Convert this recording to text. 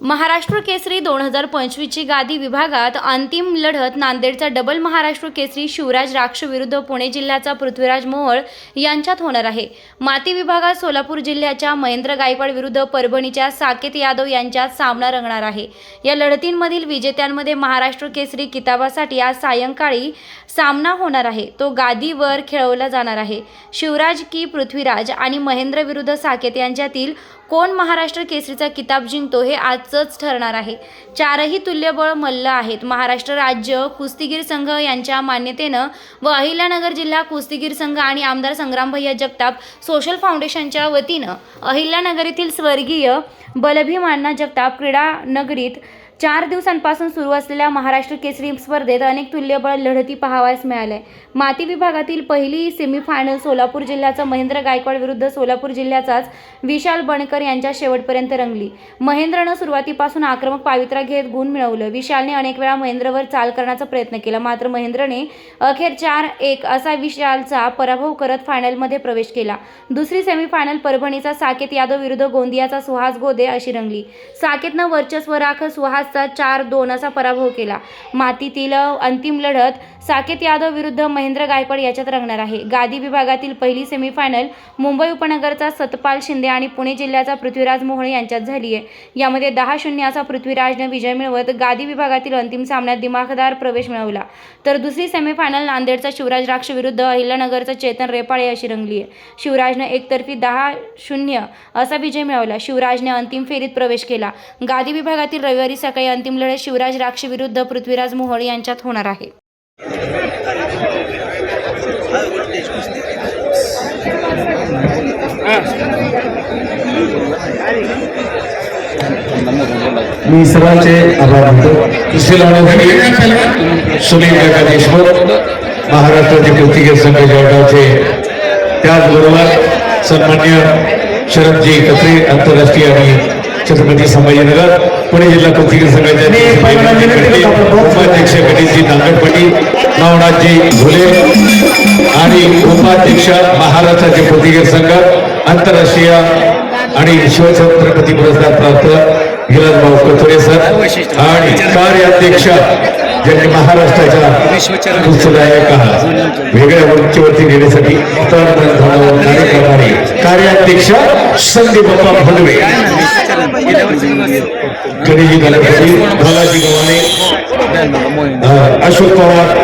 महाराष्ट्र केसरी दोन हजार पंचवीसची गादी विभागात अंतिम लढत नांदेडचा डबल महाराष्ट्र केसरी शिवराज राक्ष विरुद्ध पुणे जिल्ह्याचा पृथ्वीराज मोहोळ यांच्यात होणार आहे. माती विभागात सोलापूर जिल्ह्याच्या महेंद्र गायकवाड विरुद्ध परभणीच्या साकेत यादव यांच्यात सामना रंगणार आहे. या लढतींमधील विजेत्यांमध्ये महाराष्ट्र केसरी किताबासाठी आज सायंकाळी सामना होणार आहे. तो गादीवर खेळवला जाणार आहे. शिवराज की पृथ्वीराज आणि महेंद्र विरुद्ध साकेत यांच्यातील कोण महाराष्ट्र केसरीचा किताब जिंकतो हे आज आजच ठरणार आहे. चारही तुल्यबळ मल्ल आहेत. महाराष्ट्र राज्य कुस्तीगीर संघ यांच्या मान्यतेनं व अहिल्यानगर जिल्हा कुस्तीगीर संघ आणि आमदार संग्रामभैया जगताप सोशल फाउंडेशनच्या वतीनं अहिल्यानगर येथील स्वर्गीय बलभीमांना जगताप क्रीडा नगरीत चार दिवसांपासून सुरू असलेल्या महाराष्ट्र केसरी स्पर्धेत अनेक तुल्यबळ लढती पाहावयास मिळाल्या. माती विभागातील पहिली सेमीफायनल सोलापूर जिल्ह्याचा महेंद्र गायकवाड विरुद्ध सोलापूर जिल्ह्याचाच विशाल बणकर यांच्या शेवटपर्यंत रंगली. महेंद्रनं सुरुवातीपासून आक्रमक पावित्रा घेत गुण मिळवलं. विशालने अनेक वेळा महेंद्रवर चाल करण्याचा प्रयत्न केला मात्र महेंद्रने अखेर चार एक असा विशालचा पराभव करत फायनलमध्ये प्रवेश केला. दुसरी सेमीफायनल परभणीचा साकेत यादव विरुद्ध गोंदियाचा सुहास गोदे अशी रंगली. साकेतनं वर्चस्व राखत पाचचा चार दोन असा पराभव केला. मातीतील अंतिम लढत साकेत यादव विरुद्ध महेंद्र गायकवाड याच्यात रंगणार आहे. गादी विभागातील पहिली सेमीफायनल मुंबई उपनगरचा सतपाल शिंदे आणि पुणे जिल्ह्याचा पृथ्वीराज मोहळे यांच्यात झाली आहे. यामध्ये दहा शून्य असा पृथ्वीराजनं विजय मिळवत गादी विभागातील अंतिम सामन्यात दिमाखदार प्रवेश मिळवला. तर दुसरी सेमीफायनल नांदेडचा शिवराज राक्ष विरुद्ध अहिल्यानगरचा चेतन रेपाळे अशी रंगली आहे. शिवराजनं एकतर्फी दहा शून्य असा विजय मिळवला. शिवराजने अंतिम फेरीत प्रवेश केला. गादी विभागातील रविवारी सकाळी संध्याकाळी अंतिम लढत शिवराज राक्षी विरुद्ध पृथ्वीराज मोहोळ यांच्यात होणार आहे. मी सर्वांचे आभार मानतो. कुस्ती लावण्यासाठी सुनील काका देशमुख महाराष्ट्राचे कुस्तीगीर संघ जळगावचे त्याचबरोबर सन्मान्य शरदजी कत्रे आंतरराष्ट्रीय आणि छत्रपती संभाजीनगर पुणे जिल्हा कुस्तीगीर संघाचे उपाध्यक्ष गणेशजी नांगरपटी नवनाथजी झुले आणि उपाध्यक्ष महाराष्ट्राचे कुस्तीगीर संघ आंतरराष्ट्रीय आणि शिवछत्रपती पुरस्कार प्राप्त गिलासभाऊ कथोरे सर आणि कार्याध्यक्ष ज्यांनी महाराष्ट्राच्या पुस्तकायक वेगळ्या उंचीवरती नेण्यासाठी कार्याध्यक्ष संदीप बाप्पा भलवे ಜಿಗವಣೆ ಅಶೋಕ್ ಪವಾರ್